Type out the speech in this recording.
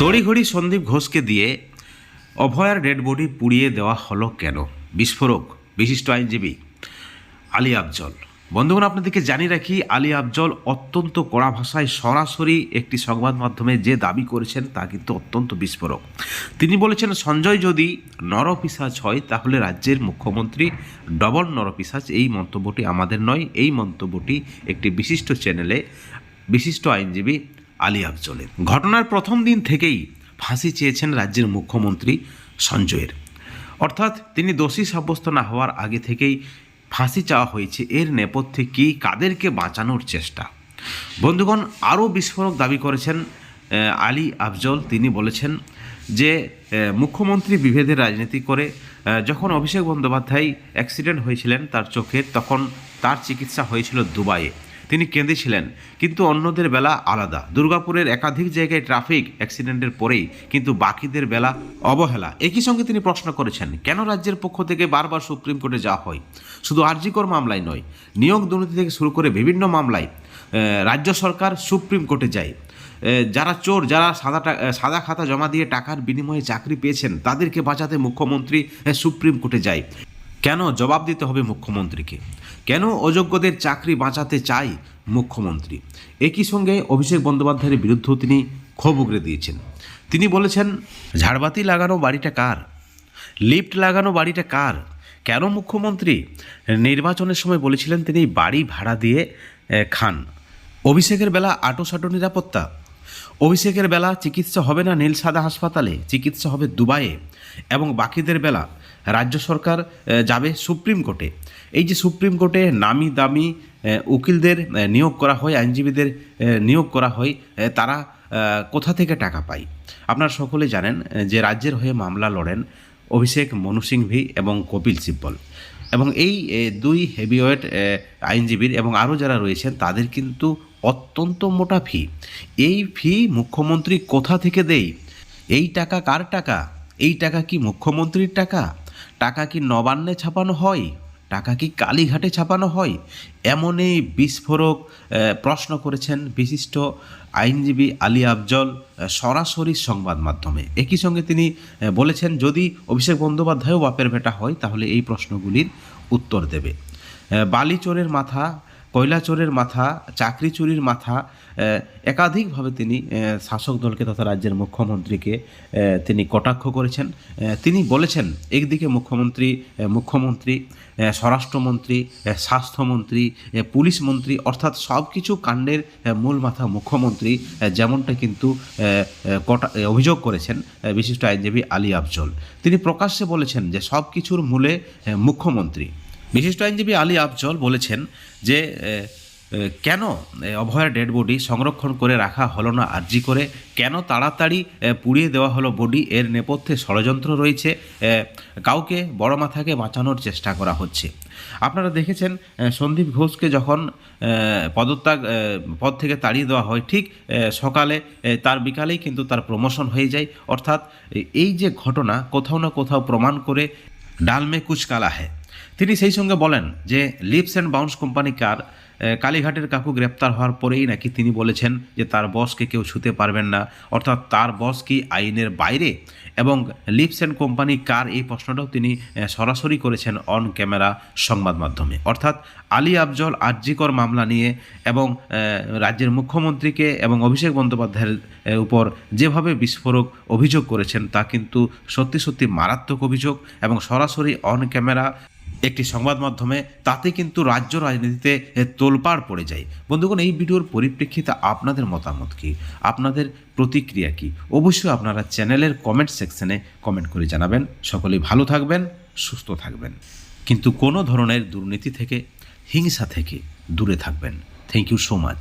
তড়িঘড়ি সন্দীপ ঘোষকে দিয়ে অভয়ার ডেড বডি পুড়িয়ে দেওয়া হলো কেন? বিস্ফোরক, বিশিষ্ট আইনজীবী আলী আফজল। বন্ধুগণ, আপনাদেরকে জানিয়ে রাখি, আলী আফজল অত্যন্ত কড়া ভাষায় সরাসরি একটি সংবাদ মাধ্যমে যে দাবি করেছেন তা কিন্তু অত্যন্ত বিস্ফোরক। তিনি বলেছেন, সঞ্জয় যদি নরপিসাজ হয়, তাহলে রাজ্যের মুখ্যমন্ত্রী ডবল নরপিসাজ এই মন্তব্যটি আমাদের নয়। এই মন্তব্যটি একটি বিশিষ্ট চ্যানেলে বিশিষ্ট আইনজীবী আলী আফজলের। ঘটনার প্রথম দিন থেকেই ফাঁসি চেয়েছেন রাজ্যের মুখ্যমন্ত্রী সঞ্জয়ের। অর্থাৎ তিনি দোষী সাব্যস্ত না হওয়ার আগে থেকেই ফাঁসি চাওয়া হয়েছে। এর নেপথ্যে কি, কাদেরকে বাঁচানোর চেষ্টা? বন্ধুগণ, আরও বিস্ফোরক দাবি করেছেন আলী আফজল। তিনি বলেছেন যে মুখ্যমন্ত্রী বিভেদের রাজনীতি করে যখন অভিষেক বন্দ্যোপাধ্যায় অ্যাক্সিডেন্ট হয়েছিলেন তার চোখের তখন তার চিকিৎসা হয়েছিল দুবাইয়ে। তিনি কেঁদেছিলেন, কিন্তু অন্যদের বেলা আলাদা। দুর্গাপুরের একাধিক জায়গায় ট্রাফিক অ্যাক্সিডেন্টের পরেই কিন্তু বাকিদের বেলা অবহেলা। একই সঙ্গে তিনি প্রশ্ন করেছেন, কেন রাজ্যের পক্ষ থেকে বারবার সুপ্রিম কোর্টে যাওয়া হয়? শুধু আরজিকর মামলায় নয়, নিয়োগ দুর্নীতি থেকে শুরু করে বিভিন্ন মামলায় রাজ্য সরকার সুপ্রিম কোর্টে যায়। যারা চোর, যারা সাদা সাদা খাতা জমা দিয়ে টাকার বিনিময়ে চাকরি পেয়েছেন, তাদেরকে বাঁচাতে মুখ্যমন্ত্রী সুপ্রিম কোর্টে যায়। কেন জবাব দিতে হবে মুখ্যমন্ত্রীকে? কেন অযোগ্যদের চাকরি বাঁচাতে চাই মুখ্যমন্ত্রী? একই সঙ্গে অভিষেক বন্দ্যোপাধ্যায়ের বিরুদ্ধেও তিনি ক্ষোভ উগরে দিয়েছেন। তিনি বলেছেন, ঝাড়বাতি লাগানো বাড়িটা কার? লিফট লাগানো বাড়িটা কার? কেন মুখ্যমন্ত্রী নির্বাচনের সময় বলেছিলেন তিনি বাড়ি ভাড়া দিয়ে খান? অভিষেকের বেলা আটোসাটো নিরাপত্তা। অভিষেকের বেলা চিকিৎসা হবে না নীল সাদা হাসপাতালে, চিকিৎসা হবে দুবাইয়ে। এবং বাকিদের বেলা রাজ্য সরকার যাবে সুপ্রিম কোর্টে। এই যে সুপ্রিম কোর্টে নামি দামি উকিলদের নিয়োগ করা হয়, আইনজীবীদের নিয়োগ করা হয় তারা কোথা থেকে টাকা পায়? আপনারা সকলে জানেন যে রাজ্যের হয়ে মামলা লড়েন অভিষেক মনু সিংভি এবং কপিল সিব্বল। এবং এই দুই হেভিওয়েট আইনজীবীর এবং আরও যারা রয়েছেন, তাদের কিন্তু অত্যন্ত মোটা ফি। এই ফি মুখ্যমন্ত্রী কোথা থেকে দেয়? এই টাকা কার টাকা? এই টাকা কি মুখ্যমন্ত্রীর টাকা? টাকা কি নবান্নে ছাপানো হয়? টাকা কি কালীঘাটে ছাপানো হয়? এমনই বিস্ফোরক প্রশ্ন করেছেন বিশিষ্ট আইনজীবী আলী আফজল সরাসরি সংবাদ মাধ্যমে। একই সঙ্গে তিনি বলেছেন, যদি অভিষেক বন্দ্যোপাধ্যায়ও বাপের বেটা হয়, তাহলে এই প্রশ্নগুলির উত্তর দেবে। বালিচোরের বালি চোরের মাথা কয়লা চোরের মাথা, চাকরি চুরির মাথা একাধিকভাবে তিনি শাসক দলকে তথা রাজ্যের মুখ্যমন্ত্রীকে তিনি কটাক্ষ করেছেন। তিনি বলেছেন, একদিকে মুখ্যমন্ত্রী মুখ্যমন্ত্রী স্বরাষ্ট্রমন্ত্রী স্বাস্থ্যমন্ত্রী পুলিশ মন্ত্রী অর্থাৎ সব কিছু কাণ্ডের মূল মাথা মুখ্যমন্ত্রী যেমনটা কিন্তু কটা অভিযোগ করেছেন বিশিষ্ট আইনজীবী আলী আফজল। তিনি প্রকাশ্যে বলেছেন যে সব কিছুর মূলে মুখ্যমন্ত্রী বিশিষ্ট আইনজীবী আলী আফজল বলেছেন যে কেন অভয়ের ডেড বডি সংরক্ষণ করে রাখা হলো না আর্জি করে কেন তাড়াতাড়ি পুড়িয়ে দেওয়া হলো বডি, এর নেপথ্যে ষড়যন্ত্র রয়েছে কাউকে বড় মাথাকে বাঁচানোর চেষ্টা করা হচ্ছে। আপনারা দেখেছেন সন্দীপ ঘোষকে যখন পদত্যাগ পদ থেকে তাড়িয়ে দেওয়া হয়, ঠিক সকালে তার বিকালেই কিন্তু তার প্রমোশন হয়ে যায়, অর্থাৎ এই যে ঘটনা কোথাও না কোথাও প্রমাণ করে ডালমে কুচ কালা হ্যায় তিনি সেই সঙ্গে বলেন যে লিপস অ্যান্ড বাউন্স কোম্পানি কার কালীঘাটের কাকু গ্রেপ্তার হওয়ার পরেই নাকি তিনি বলেছেন যে তার বসকে কেউ ছুতে পারবেন না। অর্থাৎ তার বস কি আইনের বাইরে? এবং লিপস অ্যান্ড কোম্পানি কার এই প্রশ্নটাও তিনি সরাসরি করেছেন অন ক্যামেরা সংবাদ মাধ্যমে। অর্থাৎ আলী আফজল আর্জিকর মামলা নিয়ে এবং রাজ্যের মুখ্যমন্ত্রীকে এবং অভিষেক বন্দ্যোপাধ্যায়ের উপর যেভাবে বিস্ফোরক অভিযোগ করেছেন তা কিন্তু সত্যি সত্যি মারাত্মক অভিযোগ এবং সরাসরি অন ক্যামেরা একটি সংবাদ মাধ্যমে, তাতে কিন্তু রাজ্য রাজনীতিতে তোলপাড় পড়ে যায়। বন্ধুগণ, এই ভিডিওর পরিপ্রেক্ষিতে আপনাদের মতামত কি? আপনাদের প্রতিক্রিয়া কি? অবশ্যই আপনারা চ্যানেলের কমেন্ট সেকশনে কমেন্ট করে জানাবেন। সকলেই ভালো থাকবেন, সুস্থ থাকবেন। কিন্তু কোনো ধরনের দুর্নীতি থেকে, হিংসা থেকে দূরে থাকবেন। Thank you so much